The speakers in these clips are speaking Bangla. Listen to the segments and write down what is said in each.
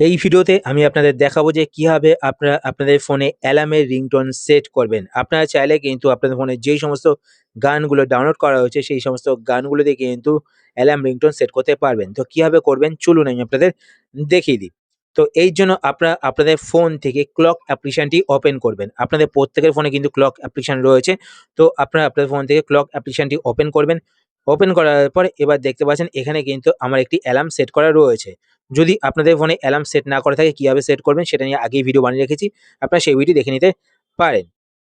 এই ভিডিওতে আমি আপনাদের দেখাবো যে কীভাবে আপনারা আপনাদের ফোনে অ্যালার্মের রিংটোন সেট করবেন। আপনারা চাইলে কিন্তু আপনাদের ফোনে যেই সমস্ত গানগুলো ডাউনলোড করা হয়েছে, সেই সমস্ত গানগুলো দিয়ে কিন্তু অ্যালার্ম রিংটোন সেট করতে পারবেন। তো কীভাবে করবেন? চলুন আমি আপনাদের দেখিয়ে দিই। তো এই জন্য আপনারা আপনাদের ফোন থেকে ক্লক অ্যাপ্লিকেশনটি ওপেন করবেন। আপনাদের প্রত্যেকের ফোনে কিন্তু ক্লক অ্যাপ্লিকেশান রয়েছে। তো আপনারা আপনাদের ফোন থেকে ক্লক অ্যাপ্লিকেশানটি ওপেন করবেন। ওপেন করার পর এবার দেখতে পাচ্ছেন এখানে কিন্তু আমার একটি অ্যালার্ম সেট করা রয়েছে। যদি আপনাদের ফোনে অ্যালার্ম সেট না করা থাকে, কীভাবে সেট করবেন সেটা নিয়ে আগেই ভিডিও বানিয়ে রেখেছি। আপনারা সেই ভিডিও দেখে নিতে পারেন।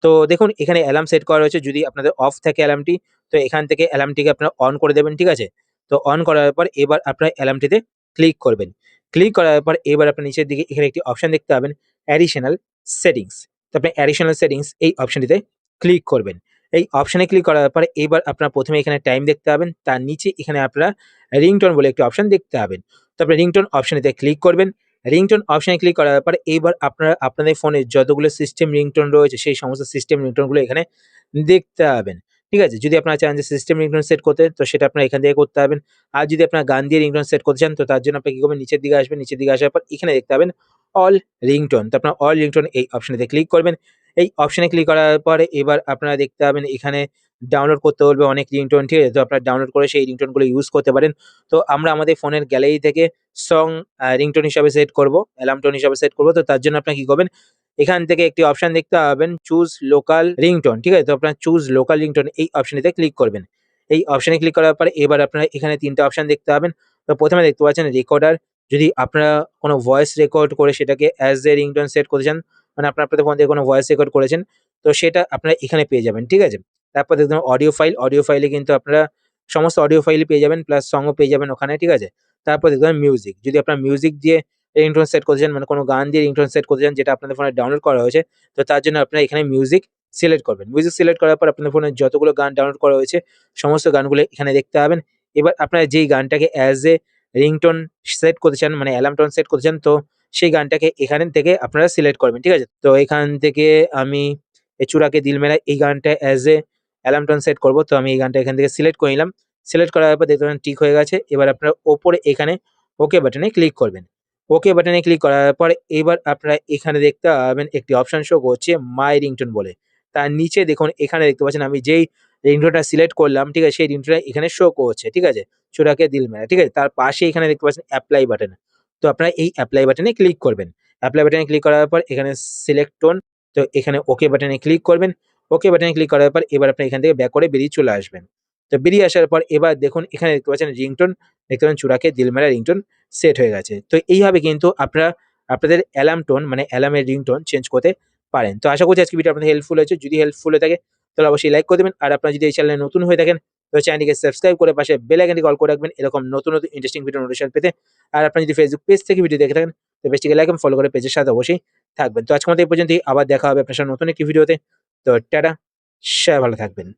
তো দেখুন, এখানে অ্যালার্ম সেট করা রয়েছে। যদি আপনাদের অফ থাকে অ্যালার্মটি তো এখান থেকে অ্যালার্মটিকে আপনারা অন করে দেবেন, ঠিক আছে? তো অন করার পর এবার আপনারা অ্যালার্মটিতে ক্লিক করবেন। ক্লিক করার পর এবার আপনার নিচের দিকে এখানে একটি অপশন দেখতে পাবেন অ্যাডিশনাল সেটিংস তো আপনি অ্যাডিশনাল সেটিংস এই অপশনটিতে ক্লিক করবেন। এই অপশানে ক্লিক করার পরে এবার আপনার প্রথমে এখানে টাইম দেখতে পাবেন। তার নিচে এখানে আপনারা রিংটোন বলে একটি অপশান দেখতে পাবেন। তারপরে রিংটোন অপশনেতে ক্লিক করবেন। রিংটোন অপশানে ক্লিক করার পরে এইবার আপনারা আপনাদের ফোনে যতগুলো সিস্টেম রিংটোন রয়েছে, সেই সমস্ত সিস্টেম রিংটোনগুলো এখানে দেখতে পাবেন। ঠিক আছে? যদি আপনারা চান যে সিস্টেম রিংটোন সেট করতে, তো সেটা আপনারা এখান থেকে করতে পারবেন। আর যদি আপনারা গান দিয়ে রিংটোন সেট করতে চান, তো তার জন্য আপনি কী করবেন? নিচের দিকে আসবেন। নিচের দিকে আসার পর এখানে দেখতে পাবেন অল রিংটোন তো আপনার অল রিংটোন এই অপশনেতে ক্লিক করবেন। এই অপশনে ক্লিক করার পরে এবার আপনারা দেখতে পাবেন এখানে ডাউনলোড করতে বলবে অনেক রিংটোন ঠিক আছে? তো আপনারা ডাউনলোড করে সেই রিংটোনগুলো ইউজ করতে পারেন। তো আমরা আমাদের ফোনের গ্যালারি থেকে সং রিংটোন হিসাবে সেট করব অ্যালার্ম টোন হিসাবে সেট করব। তো তার জন্য আপনারা কি করবেন? এখান থেকে একটি অপশন দেখতে পাবেন চুজ লোকাল রিংটোন ঠিক আছে? তো আপনারা চুজ লোকাল রিংটোন এই অপশনেতে ক্লিক করবেন। এই অপশনে ক্লিক করার পরে এবার আপনারা এখানে তিনটা অপশন দেখতে পাবেন। তো প্রথমে দেখতে পাচ্ছেন রেকর্ডার যদি আপনারা কোনো ভয়েস রেকর্ড করে সেটাকে অ্যাজ এ রিংটোন সেট করতে চান মানে আপনার আপনাদের ফোন থেকে কোনো ভয়েস রেকর্ড করেছেন, তো সেটা আপনারা এখানে পেয়ে যাবেন, ঠিক আছে? তারপর দেখবেন অডিও ফাইল অডিও ফাইলে কিন্তু আপনারা সমস্ত অডিও ফাইল পেয়ে যাবেন প্লাস সংও পেয়ে যাবেন ওখানে, ঠিক আছে? তারপর দেখবেন মিউজিক যদি আপনার মিউজিক দিয়ে রিংটোন সেট করতে চান মানে কোনো গান দিয়ে রিংটোন সেট করতে চান, যেটা আপনাদের ফোনে ডাউনলোড করা হয়েছে, তো তার জন্য আপনারা এখানে মিউজিক সিলেক্ট করবেন। মিউজিক সিলেক্ট করার পর আপনাদের ফোনে যতগুলো গান ডাউনলোড করা হয়েছে, সমস্ত গানগুলো এখানে দেখতে পাবেন। এবার আপনারা যেই গানটাকে অ্যাজ এ রিংটোন সেট করতে চান মানে অ্যালার্ম টোন সেট করতে চান, তো সেই গানটাকে এখান থেকে আপনারা সিলেক্ট করবেন, ঠিক আছে? তো এখান থেকে আমি চূড়াকে দিল মেলা এই গানটা as a alarm tone set করব। তো আমি এই গানটা এখান থেকে সিলেক্ট করে নিলাম। সিলেক্ট করার পর দেখতে পাবেন ঠিক হয়ে গেছে। এবার আপনারা ওপরে এখানে ওকে বাটনে ক্লিক করবেন। ওকে বাটনে ক্লিক করার পর এবার আপনারা এখানে দেখতে পাবেন একটি অপশন শো করছে মাই রিংটোন বলে। তার নিচে দেখুন, এখানে দেখতে পাচ্ছেন আমি যেই রিংটোনটা সিলেক্ট করলাম, ঠিক আছে? সেই রিংটোনটা এখানে শো করছে, ঠিক আছে? চূড়াকে দিল মেলা ঠিক আছে? তার পাশে এখানে দেখতে পাচ্ছেন অ্যাপ্লাই বাটন তো আপনারা এই অ্যাপ্লাই বাটনে ক্লিক করবেন। অ্যাপ্লাই বাটনে ক্লিক করার পর এখানে সিলেক্ট টোন তো এখানে ওকে বাটনে ক্লিক করবেন। ওকে বাটনে ক্লিক করার পর এবার আপনি এখান থেকে ব্যাক করে বেরিয়ে চলে আসবেন। তো বেরিয়ে আসার পর এবার দেখুন, এখানে দেখতে পাচ্ছেন রিংটোন দেখতে পাচ্ছেন চূড়াকে দিলমেলা রিংটোন সেট হয়ে গেছে। তো এইভাবে কিন্তু আপনারা, আপনাদের অ্যালার্ম টোন মানে অ্যালার্মের রিংটোন চেঞ্জ করতে পারেন। তো আশা করছি আজকে ভিডিও আপনাদের হেল্পফুল হয়েছে। যদি হেল্পফুল হয়ে থাকে, তাহলে অবশ্যই লাইক করে দেবেন। আর আপনারা যদি এই চ্যানেলে নতুন হয়ে থাকেন তো চ্যানেলটিকে সাবস্ক্রাইব করে পাশে বেল আইকনটি কল করে রাখবেন। এরকম নতুন নতুন ইন্টারেস্টিং ভিডিও নোটিফিকেশন পেতে। আর আপনি যদি ফেসবুক পেজ থেকে ভিডিও দেখে থাকেন, তো পেজটিকে লাইক এবং ফলো করে পেজের সাথে অবশ্যই থাকবেন। তো আজকের মতো এই পর্যন্তই। আবার দেখা হবে আপনার সাথে নতুন একটি ভিডিওতে তো টাটা, সবাই ভালো থাকবেন।